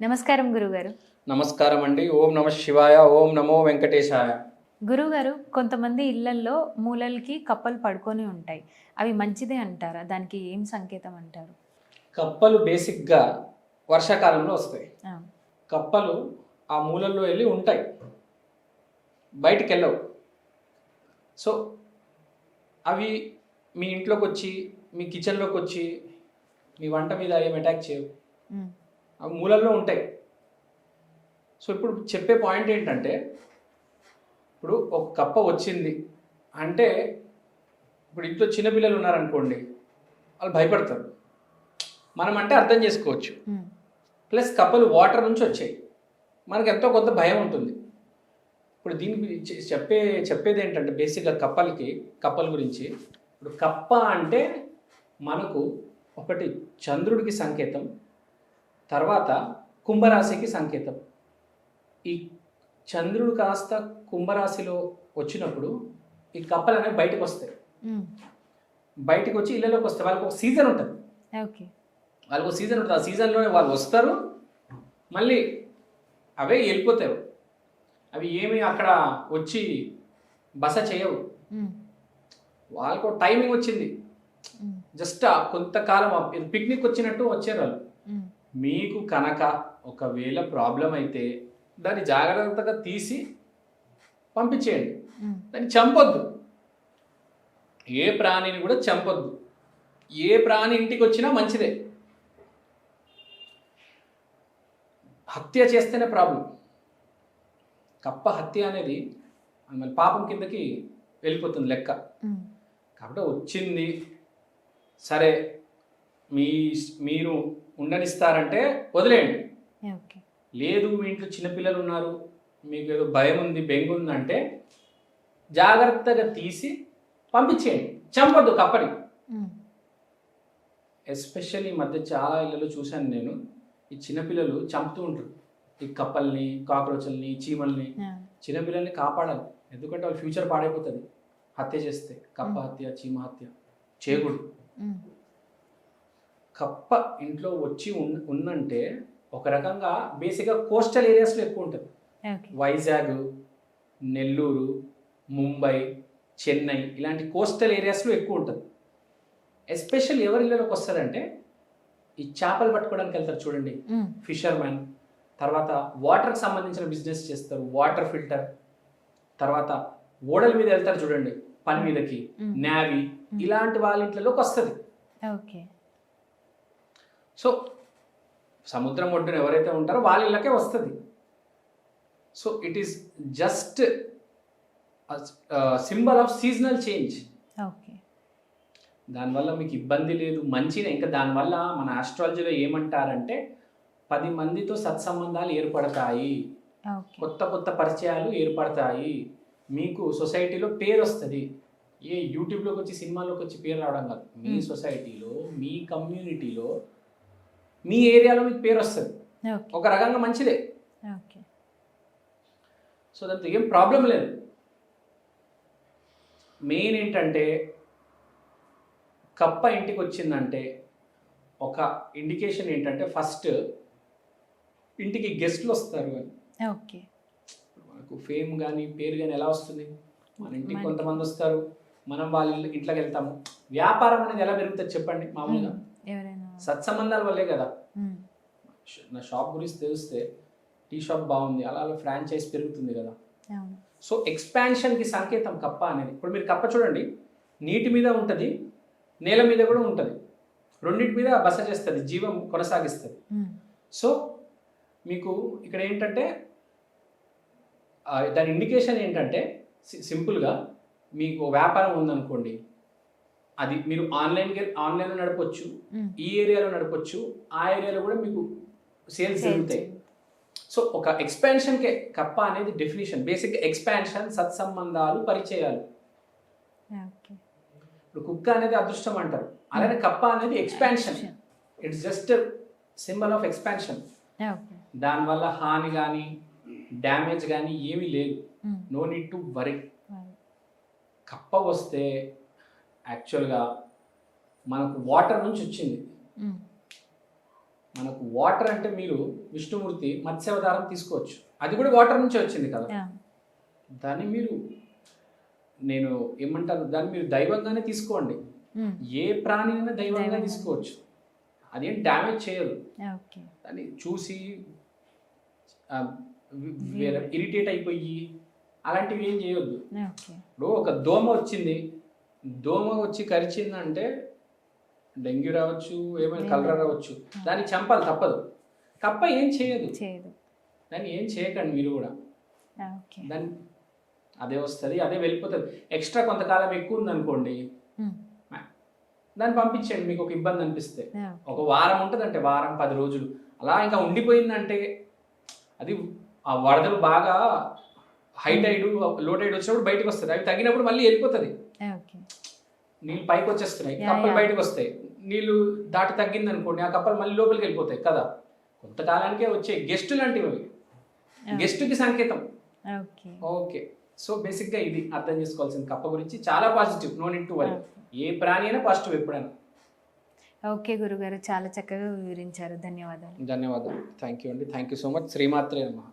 నమస్కారం గురుగారు. నమస్కారం అండి ఓం నమ శివాయ ఓం నమో వెంకటేశాయ. గురుగారు కొంతమంది ఇళ్ళల్లో మూలలకి కప్పలు పడుకొని ఉంటాయి. అవి మంచిదే అంటారా? దానికి ఏం సంకేతం అంటారు? కప్పలు బేసిక్గా వర్షాకాలంలో వస్తాయి. కప్పలు ఆ మూలల్లో వెళ్ళి ఉంటాయి. బయటికి వెళ్ళవు సో అవి మీ ఇంట్లోకి వచ్చి మీ కిచెన్లోకి వచ్చి మీ వంట మీద ఏం అటాక్ చేయవు. అవి మూలల్లో ఉంటాయి. సో ఇప్పుడు చెప్పే పాయింట్ ఏంటంటే ఇప్పుడు ఒక కప్ప వచ్చింది. అంటే ఇప్పుడు ఇంట్లో చిన్నపిల్లలు ఉన్నారనుకోండి వాళ్ళు భయపడతారు. మనం అంటే అర్థం చేసుకోవచ్చు. ప్లస్ కప్పలు వాటర్ నుంచి వచ్చాయి. మనకి ఎంతో కొంత భయం ఉంటుంది. ఇప్పుడు దీని గురించి చెప్పే చెప్పేది ఏంటంటే బేసిక్గా కప్పలకి కప్పల గురించి ఇప్పుడు కప్ప అంటే మనకు ఒకటి చంద్రుడికి సంకేతం తర్వాత కుంభరాశికి సంకేతం. ఈ చంద్రుడు కాస్త కుంభరాశిలో వచ్చినప్పుడు ఈ కప్పలు అనేవి బయటకు వస్తాయి. బయటకు వచ్చి ఇళ్ళలోకి వస్తాయి. వాళ్ళకి ఒక సీజన్ ఉంటుంది. వాళ్ళకు సీజన్ ఉంటుంది. ఆ సీజన్లోనే వాళ్ళు వస్తారు. మళ్ళీ అవే వెళ్ళిపోతారు అవి ఏమి అక్కడ వచ్చి బస చేయవు. వాళ్ళకు టైమింగ్ వచ్చింది. జస్ట్ కొంతకాలం పిక్నిక్ వచ్చినట్టు వచ్చారు వాళ్ళు. మీకు కనుక ఒకవేళ ప్రాబ్లం అయితే దాన్ని జాగ్రత్తగా తీసి పంపించేయండి. దాన్ని చంపొద్దు. ఏ ప్రాణిని కూడా చంపొద్దు. ఏ ప్రాణి ఇంటికి వచ్చినా మంచిదే. హత్య చేస్తేనే ప్రాబ్లం. కప్ప హత్య అనేది మన పాపం కిందకి వెళ్ళిపోతుంది లెక్క. కాబట్టి వచ్చింది సరే. మీ మీరు ఉండనిస్తారంటే వదిలేయండి. లేదు మీ ఇంట్లో చిన్నపిల్లలు ఉన్నారు మీకు ఏదో భయం ఉంది బెంగ ఉందంటే జాగ్రత్తగా తీసి పంపించేయండి. చంపొద్దు కప్పని ఎస్పెషల్లీ ఈ మధ్య చాలా ఇళ్ళలో చూశాను నేను ఈ చిన్నపిల్లలు చంపుతూ ఉంటారు. ఈ కప్పల్ని కాక్రోచ్ల్ని చీమల్ని చిన్నపిల్లల్ని కాపాడాలి. ఎందుకంటే వాళ్ళ ఫ్యూచర్ పాడైపోతుంది హత్య చేస్తే కప్ప. హత్య చీమ హత్య చేయకూడదు. ఉమ్, కప్ప ఇంట్లో వచ్చి ఉందంటే ఒక రకంగా బేసిక్గా కోస్టల్ ఏరియాస్లో ఎక్కువ ఉంటుంది. వైజాగ్ నెల్లూరు ముంబై చెన్నై ఇలాంటి కోస్టల్ ఏరియాస్లో ఎక్కువ ఉంటుంది. ఎస్పెషల్ ఎవరి ఇళ్ళలోకి వస్తారంటే ఈ చేపలు పట్టుకోవడానికి వెళ్తారు చూడండి. ఫిషర్మెన్ తర్వాత వాటర్కి సంబంధించిన బిజినెస్ చేస్తారు. Water filter. తర్వాత ఓడల మీద వెళ్తారు చూడండి. పని మీదకి నేవీ ఇలాంటి వాళ్ళ ఇంట్లోకి వస్తుంది. సో సముద్రం ఒడ్డున ఎవరైతే ఉంటారో వాళ్ళ ఇళ్ళకే వస్తుంది. So it is just symbol of seasonal change okay దానివల్ల మీకు ఇబ్బంది లేదు మంచిదే ఇంకా దానివల్ల మన ఆస్ట్రాలజీలో ఏమంటారంటే పది మందితో సత్సంబంధాలు ఏర్పడతాయి. కొత్త కొత్త పరిచయాలు ఏర్పడతాయి. మీకు సొసైటీలో పేరు వస్తుంది. ఏ యూట్యూబ్లోకి వచ్చి సినిమాలోకి వచ్చి పేరు రావడం కాదు. మీ Hmm. సొసైటీలో మీ కమ్యూనిటీలో మీ ఏరియాలో మీకు పేరు వస్తుంది. ఒక రకంగా మంచిదే. ఓకే. సో దాంతో ఏం ప్రాబ్లం లేదు. మెయిన్ ఏంటంటే కప్ప ఇంటికి వచ్చిందంటే ఒక ఇండికేషన్ ఏంటంటే ఫస్ట్ ఇంటికి గెస్ట్లు వస్తారు అని. ఓకే. మనకు ఫేమ్ కానీ పేరు కానీ ఎలా వస్తుంది? మన ఇంటికి కొంతమంది వస్తారు. మనం వాళ్ళ ఇంట్లోకి వెళ్తాము. వ్యాపారం అనేది ఎలా పెరుగుతుంది చెప్పండి మామూలుగా? సత్సంబంధాల వల్లే కదా. నా షాప్ గురించి తెలిస్తే టీ షాప్ బాగుంది అలా అలా ఫ్రాంచైజ్ పెరుగుతుంది కదా. సో ఎక్స్పాన్షన్కి సంకేతం కప్ప అనేది. ఇప్పుడు మీరు కప్ప చూడండి. నీటి మీద ఉంటుంది నేల మీద కూడా ఉంటుంది. రెండింటి మీద బస చేస్తుంది జీవం కొనసాగిస్తుంది. సో మీకు ఇక్కడ ఏంటంటే దాని ఇండికేషన్ ఏంటంటే సింపుల్గా మీకు వ్యాపారం ఉందనుకోండి అది మీరు ఆన్లైన్కి ఆన్లైన్లో నడపొచ్చు. ఈ ఏరియాలో నడపొచ్చు ఆ ఏరియాలో కూడా మీకు సేల్స్ జరుగుతాయి. సో ఒక ఎక్స్పాన్షన్కే కప్ప అనేది డెఫినేషన్. బేసిక్ ఎక్స్పాన్షన్ సత్సంబంధాలు పరిచయాలు. ఇప్పుడు కుక్క అనేది అదృష్టం అంటారు. అలానే కప్ప అనేది expansion. It's just symbol of expansion దానివల్ల హాని కానీ డ్యామేజ్ కానీ ఏమీ లేదు. No need to worry. కప్ప వస్తే యాక్చువల్గా మనకు వాటర్ నుంచి వచ్చింది. మనకు వాటర్ అంటే మీరు విష్ణుమూర్తి మత్స్యావతారం తీసుకోవచ్చు. అది కూడా వాటర్ నుంచే వచ్చింది కదా. దాన్ని మీరు నేను ఏమంటారు దాన్ని మీరు దైవంగానే తీసుకోండి. ఏ ప్రాణినైనా దైవంగా దైవంగా. తీసుకోవచ్చు. అదేం డ్యామేజ్ చేయదు. దాన్ని చూసి ఇరిటేట్ అయిపోయి అలాంటివి ఏం చేయొద్దు. ఇప్పుడు ఒక దోమ వచ్చింది. దోమ వచ్చి కరిచిందంటే డెంగ్యూ రావచ్చు ఏమైనా కలరా రావచ్చు. దాన్ని చంపాలి తప్పదు. కప్ప ఏం చేయదు. దాన్ని ఏం చేయకండి మీరు కూడా. దాన్ని అదే వస్తుంది అదే వెళ్ళిపోతుంది. ఎక్స్ట్రా కొంతకాలం ఎక్కువ ఉందనుకోండి. దాన్ని పంపించండి మీకు ఒక ఇబ్బంది అనిపిస్తే. ఒక వారం ఉంటుందంటే వారం పది రోజులు. అలా ఇంకా ఉండిపోయిందంటే అది ఆ వరదలు బాగా హై టైడ్లో టైడ్ వచ్చినప్పుడు బయటకు వస్తుంది. అవి తగినప్పుడు మళ్ళీ వెళ్ళిపోతుంది. నీళ్ళు పైకి వచ్చేస్తున్నాయి కప్పలు. బయటకు వస్తాయి నీళ్ళు దాటి తగ్గింది అనుకోండి ఆ కప్పలు మళ్ళీ లోపలికి వెళ్ళిపోతాయి కదా. కొంతకాలానికే వచ్చే గెస్ట్ లాంటివి గెస్ట్కి సంకేతం. ఓకే ఓకే సో బేసిక్గా ఇది అర్థం చేసుకోవాల్సింది కప్ప గురించి చాలా positive no need to worry ఏ ప్రాణి అయినా పాజిటివ్ ఎప్పుడైనా. ఓకే గురుగారు. చాలా చక్కగా వివరించారు. ధన్యవాదాలు. ధన్యవాదాలు. థ్యాంక్ యూ అండి. థ్యాంక్ యూ సో మచ్ శ్రీమాత్రే నమః.